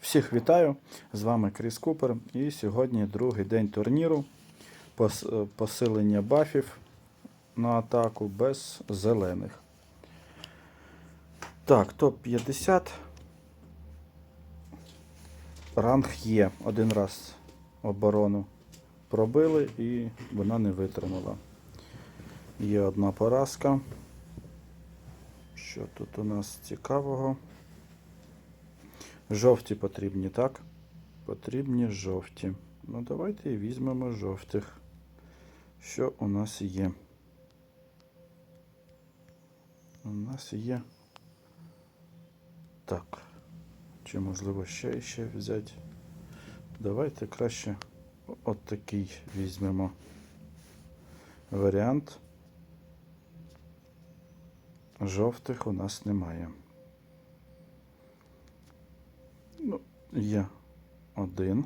Всіх вітаю! З вами Кріс Купер. І сьогодні другий день турніру. Е, Посилення бафів на атаку без зелених. Так, топ-50. Ранг є. Один раз оборону пробили і вона не витримала. Є одна поразка. Що тут у нас цікавого? Жовті потрібні, так? Потрібні жовті. Ну, давайте і візьмемо жовтих. Що у нас є? У нас є. Так. Чи можливо ще ще взяти? Давайте краще от такий візьмемо варіант. Жовтих у нас немає. Є один.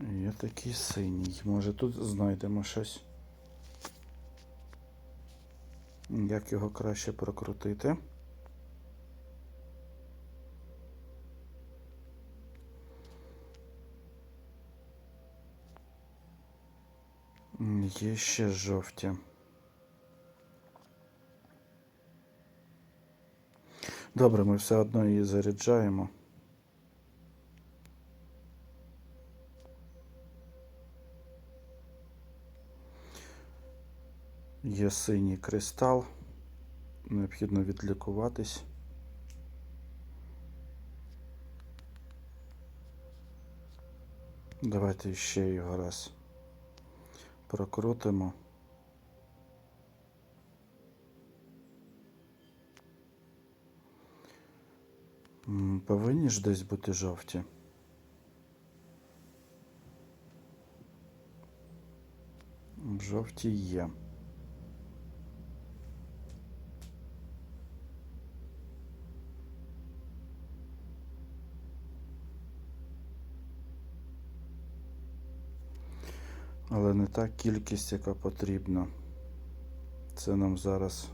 Є такий синій. Може тут знайдемо щось. Як його краще прокрутити? Є ще жовті. Добре, ми все одно її заряджаємо. Є синій кристал. Необхідно відлікуватись. Давайте ще його раз прокрутимо. Повинні ж десь бути жовті. Жовті є. Але не та кількість, яка потрібна. Це нам зараз.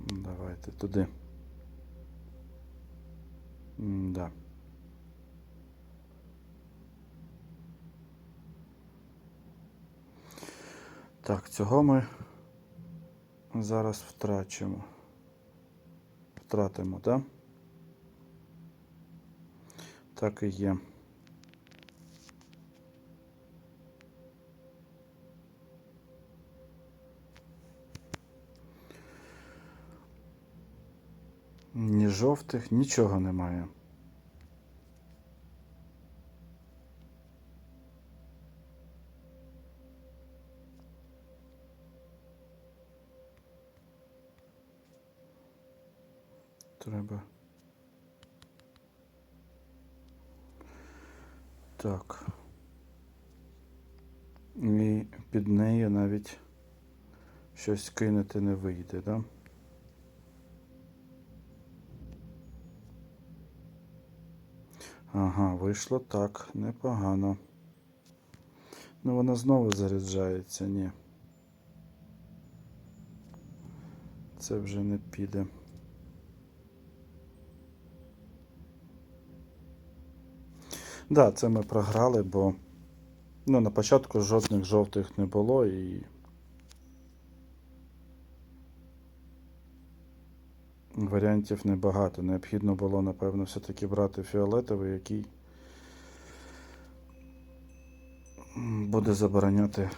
Давайте туди. Да. Так, цього ми зараз втрачимо. Втратимо, так? Так і є. Ні жовтих, нічого немає. Треба. Так. І під нею навіть щось кинути не вийде, так? Да? Ага, вийшло так, непогано. Ну, вона знову заряджається, ні. Це вже не піде. Да, це ми програли, бо ну, на початку жодних жовтих не було і. Варіантів небагато. Необхідно було, напевно, все-таки брати фіолетовий, який буде забороняти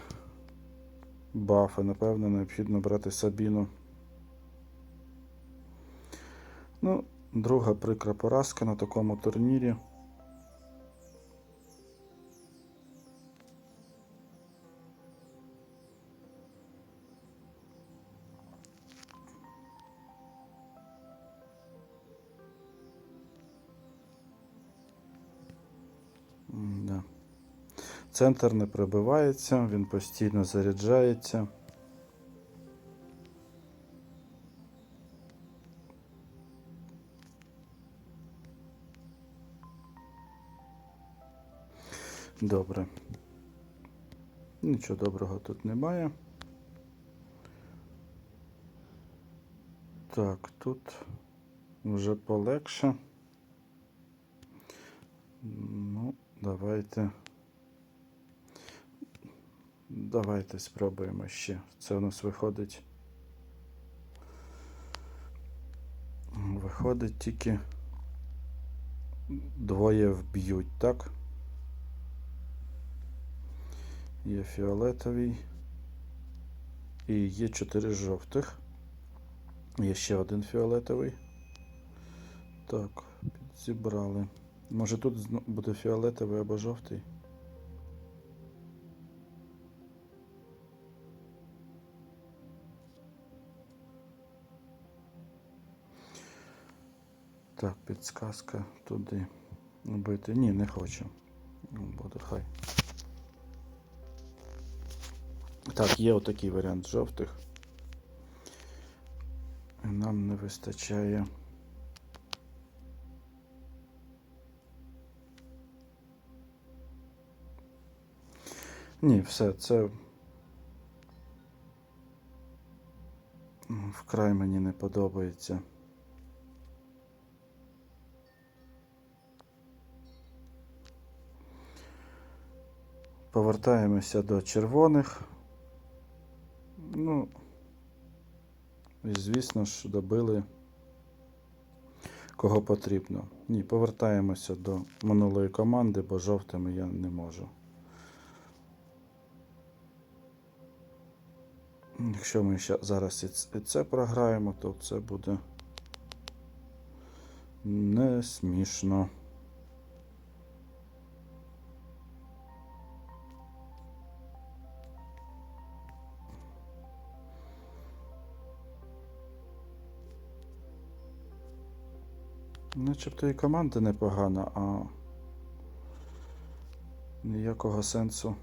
бафи. Напевно, необхідно брати Сабіну. Ну, друга прикра поразка на такому турнірі. Центр не пробивається, він постійно заряджається. Добре. Нічого доброго тут немає. Так, тут вже полегше. Ну, давайте. Давайте спробуємо ще. Це у нас виходить. Виходить тільки двоє вб'ють, так? Є фіолетовий. І є чотири жовтих. Є ще один фіолетовий. Так, зібрали. Може тут буде фіолетовий або жовтий? Так, підсказка туди. Бити. Ні, не хочу. Ну, Буде хай. Так, є отакий варіант жовтих. Нам не вистачає. Ні, все, це вкрай мені не подобається. Повертаємося до червоних. Ну, і звісно ж, добили кого потрібно. Ні, повертаємося до минулої команди, бо жовтими я не можу. Якщо ми ще зараз і це програємо, то це буде не смішно. Начебто і команда непогана, а ніякого сенсу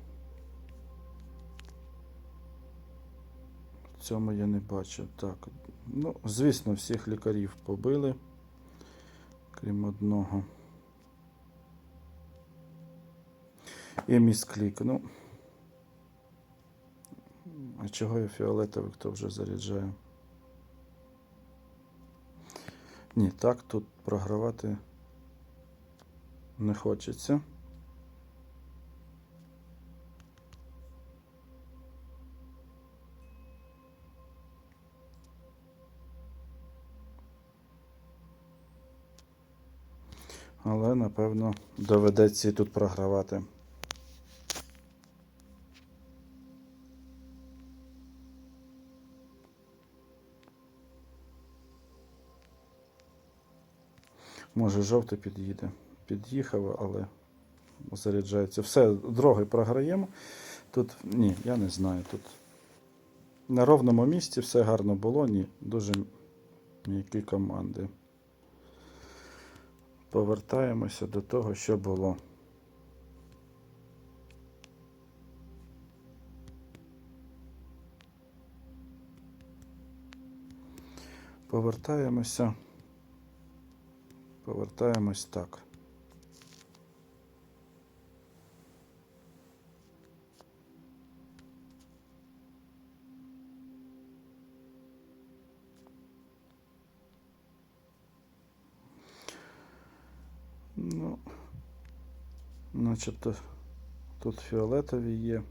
в цьому я не бачу. Так, ну, звісно, всіх лікарів побили, крім одного. І місклік. Ну. А чого я фіолетовий, хто вже заряджає? Ні, так тут програвати не хочеться. Але, напевно, доведеться і тут програвати. Може, жовтий під'їде. Під'їхав, але заряджається. Все, другий програємо. Тут ні, я не знаю. Тут на ровному місці все гарно було, ні, дуже м'які команди. Повертаємося до того, що було. Повертаємося. Повертаємось так. Ну, начебто тут фіолетові є.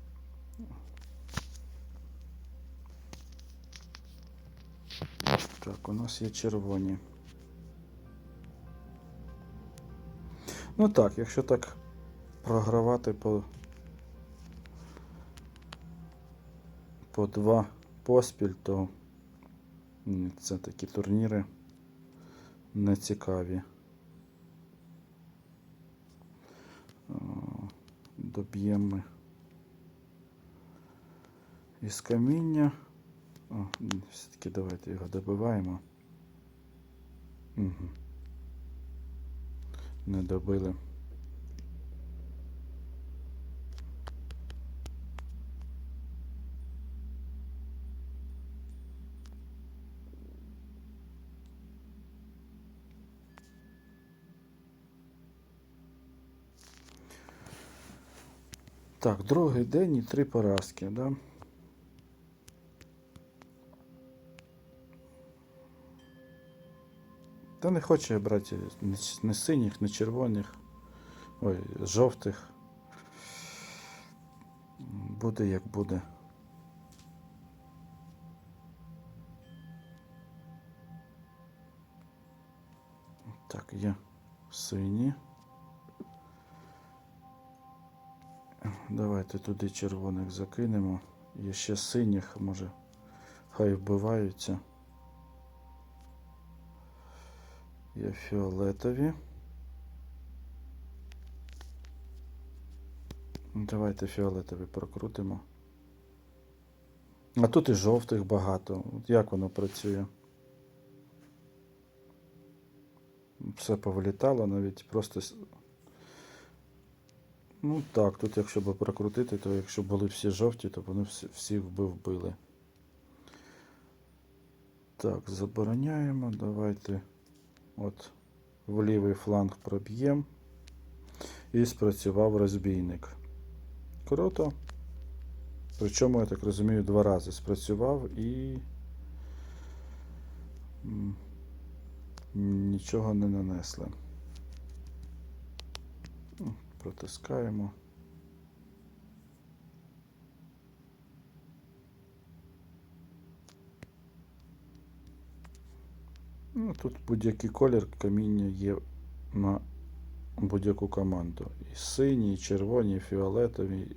Так, у нас є червоні. Ну так, якщо так програвати по, по два поспіль, то це такі турніри не цікаві. Доб'ємо із каміння. О, все-таки давайте його добиваємо. Угу. Не добили. Так, другий день і три поразки, да? Та не хочу я брати ні синіх, ні червоних. Ой, жовтих. Буде як буде. Так, є сині. Давайте туди червоних закинемо. Є ще синіх, може, хай вбиваються. Є фіолетові. Давайте фіолетові прокрутимо. А тут і жовтих багато. От як воно працює? Все повилітало навіть просто. Ну так, тут якщо б прокрутити, то якщо були всі жовті, то вони всі, всіх би вбили. Так, забороняємо. Давайте от в лівий фланг проб'ємо. І спрацював розбійник. Круто. Причому, я так розумію, два рази спрацював і нічого не нанесли. Протискаємо. Ну, тут будь-який колір каміння є на будь-яку команду. І сині, і червоні, і фіолетові,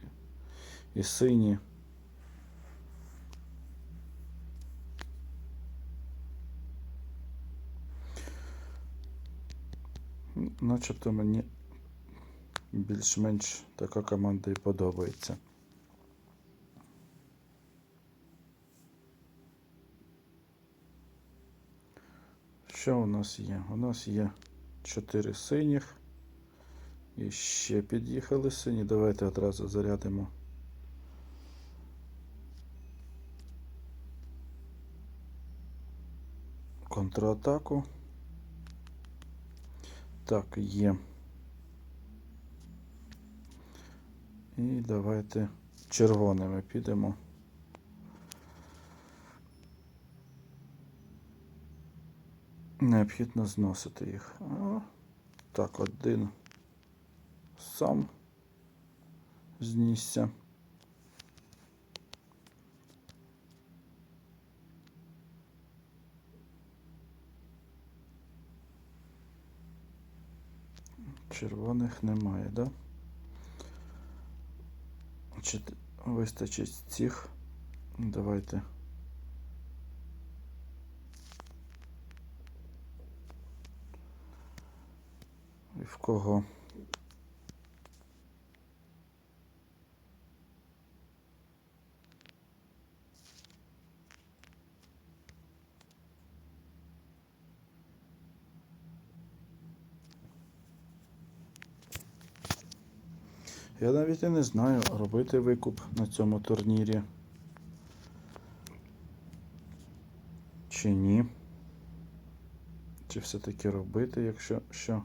і сині. Начебто мені більш-менш така команда і подобається. Що у нас є? У нас є 4 синіх. І ще під'їхали сині. Давайте одразу зарядимо. Контратаку. Так, є. І давайте червоними підемо. Необхідно зносити їх. Так, один сам знісся. Червоних немає, да? Чи вистачить цих? Давайте. В кого? Я навіть і не знаю, робити викуп на цьому турнірі. Чи ні. Чи все-таки робити, якщо що.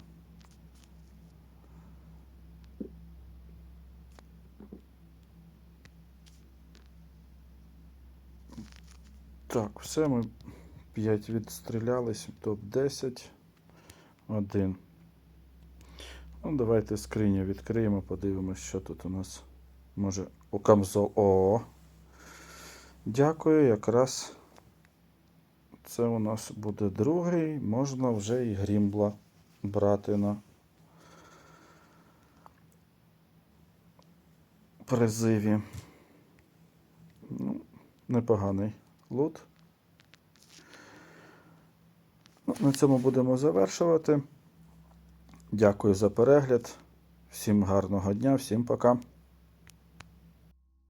Так, все, ми 5 відстрілялись, топ-10, 1. Ну, давайте скриню відкриємо, подивимось, що тут у нас може у камзол. О. Дякую, якраз це у нас буде другий. Можна вже і грімбла брати на призиві. Ну, непоганий лут. Ну, на цьому будемо завершувати. Дякую за перегляд. Всім гарного дня, всім пока.